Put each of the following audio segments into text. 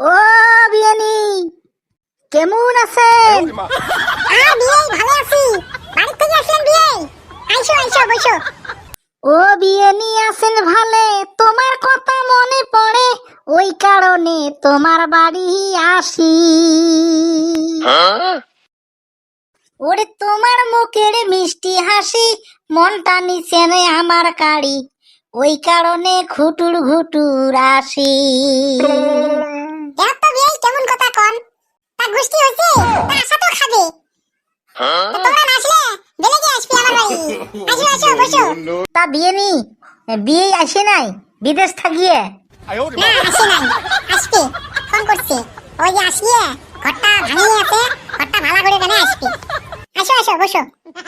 ও বিয়ানি কেমন আছেন? আর বিয়ে ভালো আছি। বাড়ি থেকে আসলেন বিয়ে? আইসো আইসো বসো। ও বিয়ানি আছেন ভালে। তোমার কথা মনে পড়ে ওই কারণে তোমার বাড়ি আসি। ওরে তোমার মুখের মিষ্টি হাসি মনটা নিচে আমার কাড়ি। ওই কারণে ঘুটুর ঘুটুর আসি দেখ তো বিয়ে কেমন কথা কন তা গোষ্ঠী হয়েছে তা আশা তো খাবে। তা তোমরা না আসলে বেলে গিয়ে আসবি আমার বাড়ি। আসো আসো বসো। তা বিয়ে নি বিয়ে আসে নাই বিদেশ থাকিয়ে। না আসে নাই। আসবে ফোন করছে। ওই যে আসিয়ে ঘরটা ভাঙিয়ে আছে ঘরটা ভালো করে আসবে। আসো আসো বসো।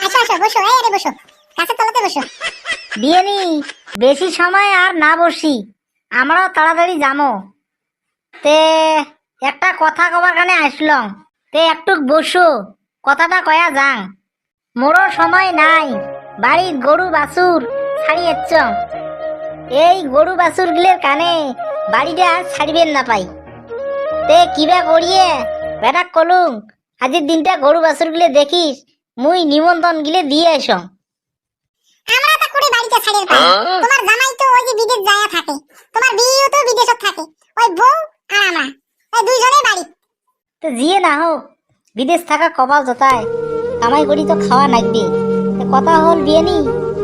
আসো আসো বসো এই রে বসো। কাছে তলাতে বসো। বিয়ে নি বেশি সময় আর না বসি। আমরাও তাড়াতাড়ি যামো। তে একটা কথা কবার কানে আসলাম তে একটু বসো কথাটা কয়া যাং। মোরও সময় নাই বাড়ির গরু বাছুর ছাড়িয়েছ। এই গরু বাছুর গিলের কানে বাড়িটা আর ছাড়িবেন না পাই। তে কিবা করিয়ে বেটা কলুং আজির দিনটা গরু বাছুর গিলে দেখিস মুই নিমন্ত্রণ গিলে দিয়ে আসং আমরা তা করে বাড়িতে ছাড়িয়ে পাই। তোমার জামাই তো ওই যে বিদেশ যায়া থাকে তোমার বিয়েও তো বিদেশত থাকে ওই বউ আর আমরা ওই দুইজনে বাড়ি জিয়ে না হোক বিদেশ থাকা কপাল জোতায়। কামাই করি তো খাওয়া তো কথা হল বিয়ে নি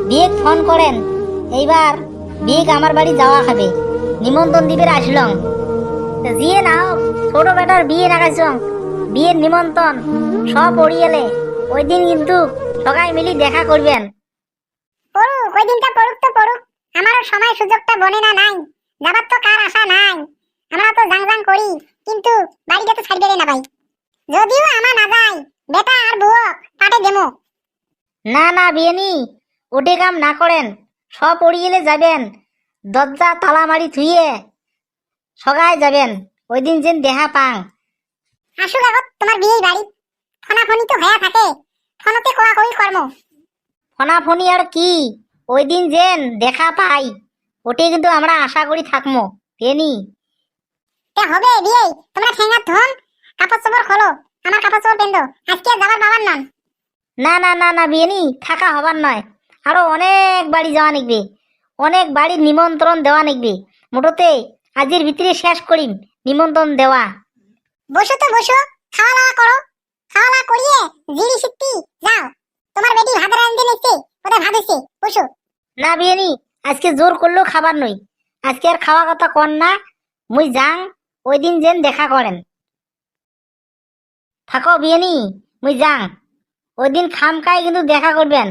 বিয়ে ফোন করেন। এইবার বিয়ে আমার বাড়ি যাওয়া খাবে নিমন্ত্রণ দিবের আসলং তো জিয়ে না হোক ছোট বেটার বিয়ে নাগাইছং বিয়ের নিমন্ত্রণ সব পড়িয়েলে। ওই দিন কিন্তু সবাই মিলি দেখা করবেন। পড়ুক ওই দিনটা পড়ুক তো পড়ুক। আমারও সময় সুযোগটা বনে না নাই। যাবার তো কার আশা নাই। আমরা তো জাং জাং করি কিন্তু বাড়িটা তো ছাড়বে না ভাই। যদিও আমা না যাই বেটা আর বউ পাটে দেমো। না না বিয়ে নি ওটে কাম না করেন সব পড়িয়েলে যাবেন দরজা তালা মারি থুইয়ে সগায় যাবেন ওই দিন যেন দেহা পাং। আসুক আগত তোমার বিয়ে বাড়ি। ফোনাফোনি তো হয়ে থাকে ফোনতে কোয়া কই কর্ম? ফোনাফোনি আর কি ওই দিন যেন দেখা পাই ওটে কিন্তু আমরা আশা করি থাকমো পেনি তে হবে বিয়ে। তোমরা ঠেঙ্গার ধন কাপড় চোপড় খোলো। আমার কাপড় চোপড় পেন্দো। আজকে যাবার বাবার নন। না না না না বিয়েনি থাকা হবার নয়। আরও অনেক বাড়ি যাওয়া নিকবে। অনেক বাড়ির নিমন্ত্রণ দেওয়া নিকবে। মোটতে আজির ভিতরে শেষ করিম নিমন্ত্রণ দেওয়া। বসো তো বসো। খাওয়া দাওয়া করো। খাওয়া দাওয়া করিয়ে জিরি যাও। তোমার বেটি ভাত রান্ধতে নিচ্ছে ওদের ভাত হইছে বসো। না বিয়েনি আজকে জোর করলেও খাবার নই। আজকে আর খাওয়া কথা কর না। মুই যাং ওই দিন যেন দেখা করেন। থাকো বিয়েনি মুই যাং। ওই দিন খাম খাই কিন্তু দেখা করবেন।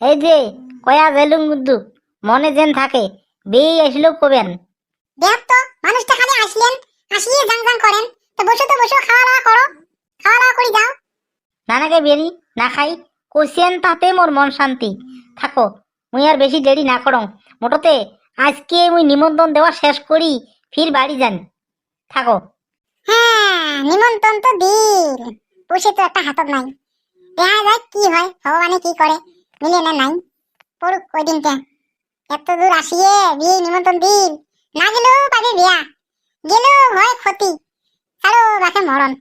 এই যে কয়া জেলুম কিন্তু মনে যেন থাকে বেয়ে আসলেও কবেন। দেখ তো মানুষটা খালি আসলেন আসিয়ে জাং জাং করেন। তো বসো তো বসো খাওয়া দাওয়া করো খাওয়া দাওয়া করে যাও। নানাকে বিয়েনি না খাই কইছেন তাতে মোর মন শান্তি। থাকো মুই আর বেশি দেরি না করং। মোটতে আজকে মুই নিমন্ত্রণ দেওয়া শেষ করি ফির বাড়ি যান থাকো। হ্যাঁ নিমন্ত্রণ তো দিল পুষে তো একটা হাতত নাই। দেখা যায় কি হয়, ভগবানে কি করে, মিলে না নাই। পড়ুক ওই দিনটা। এত দূর আসিয়ে বিয়ে নিমন্ত্রণ দিল না গেলেও পাবে বিয়া। গেলেও হয় ক্ষতি। ছাড়ো বাকে মরণ।